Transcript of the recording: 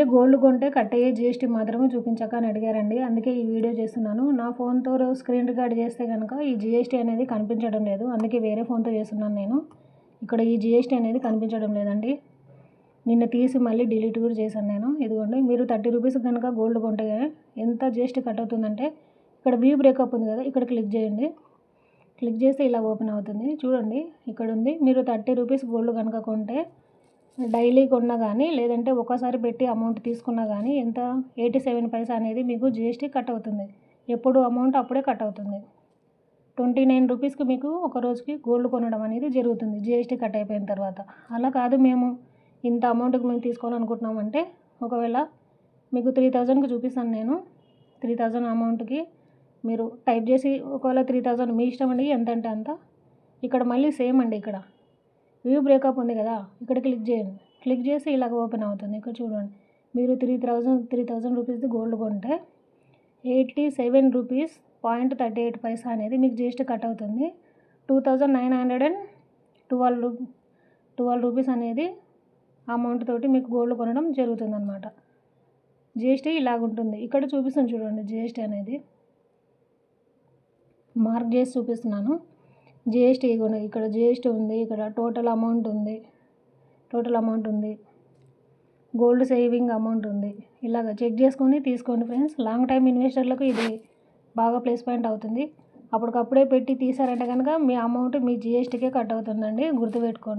Only gold కొంటే cut అయ్యే GST మాత్రమే చూపించక అని అడిగారండి. అందుకే ఈ వీడియో చేస్తున్నాను. నా ఫోన్తో స్క్రీన్ రికార్డ్ చేస్తే కనుక ఈ జిఎస్టీ అనేది కనిపించడం లేదు. అందుకే వేరే ఫోన్తో చేస్తున్నాను నేను. ఇక్కడ ఈ జిఎస్టీ అనేది కనిపించడం లేదండి. నిన్న తీసి మళ్ళీ డిలీట్ కూడా చేశాను నేను. ఇదిగోండి మీరు థర్టీ రూపీస్ కనుక గోల్డ్ కొంటే ఎంత జిఎస్టీ కట్ అవుతుందంటే ఇక్కడ వ్యూ బ్రేకప్ ఉంది కదా ఇక్కడ క్లిక్ చేయండి. క్లిక్ చేస్తే ఇలా ఓపెన్ అవుతుంది. చూడండి ఇక్కడ ఉంది. మీరు థర్టీ రూపీస్ గోల్డ్ కనుక కొంటే డైలీ కొన్నా కానీ లేదంటే ఒకసారి పెట్టి అమౌంట్ తీసుకున్నా కానీ ఎంత? ఎయిటీ సెవెన్ పైసా అనేది మీకు జిఎస్టీ కట్ అవుతుంది. ఎప్పుడు అమౌంట్ అప్పుడే కట్ అవుతుంది. ట్వంటీ నైన్ రూపీస్కి మీకు ఒక రోజుకి గోల్డ్ కొనడం అనేది జరుగుతుంది జిఎస్టీ కట్ అయిపోయిన తర్వాత. అలా కాదు మేము. ఇంత అమౌంట్కి మేము తీసుకోవాలనుకుంటున్నామంటే ఒకవేళ మీకు త్రీ థౌజండ్కి చూపిస్తాను నేను. త్రీ థౌజండ్ అమౌంట్కి మీరు టైప్ చేసి ఒకవేళ త్రీ థౌజండ్ మీ ఇష్టం అండి ఎంత అంటే అంత. ఇక్కడ మళ్ళీ సేమ్ అండి ఇక్కడ. వ్యూ బ్రేకప్ ఉంది కదా ఇక్కడ క్లిక్ చేయండి. క్లిక్ చేసి ఇలాగ ఓపెన్ అవుతుంది. ఇక్కడ చూడండి. మీరు త్రీ థౌజండ్ త్రీ థౌజండ్ రూపీస్ది గోల్డ్ కొంటే eighty seven rupees point thirty eight paisa అనేది మీకు జీఎస్టీ కట్ అవుతుంది. Two thousand nine hundred and twelve రూ ట్వెల్వ్ రూపీస్ అనేది అమౌంట్ తోటి మీకు గోల్డ్ కొనడం జరుగుతుంది అనమాట జిఎస్టీ ఇలాగ ఉంటుంది. ఇక్కడ చూపిస్తాను చూడండి జిఎస్టీ అనేది. మార్క్ చేసి చూపిస్తున్నాను. జిఎస్టీ ఇగోండి ఇక్కడ జిఎస్టీ ఉంది ఇక్కడ టోటల్ అమౌంట్ ఉంది టోటల్ అమౌంట్ ఉంది. గోల్డ్ సేవింగ్ అమౌంట్ ఉంది. ఇలాగ చెక్ చేసుకొని తీసుకోండి ఫ్రెండ్స్ లాంగ్ టైం ఇన్వెస్టర్లకు ఇది బాగా ప్లేస్ పాయింట్ అవుతుంది. అప్పటికప్పుడే పెట్టి తీసారంటే కనుక మీ అమౌంట్ మీ జిఎస్టీకే కట్ అవుతుందండి. గుర్తుపెట్టుకోండి.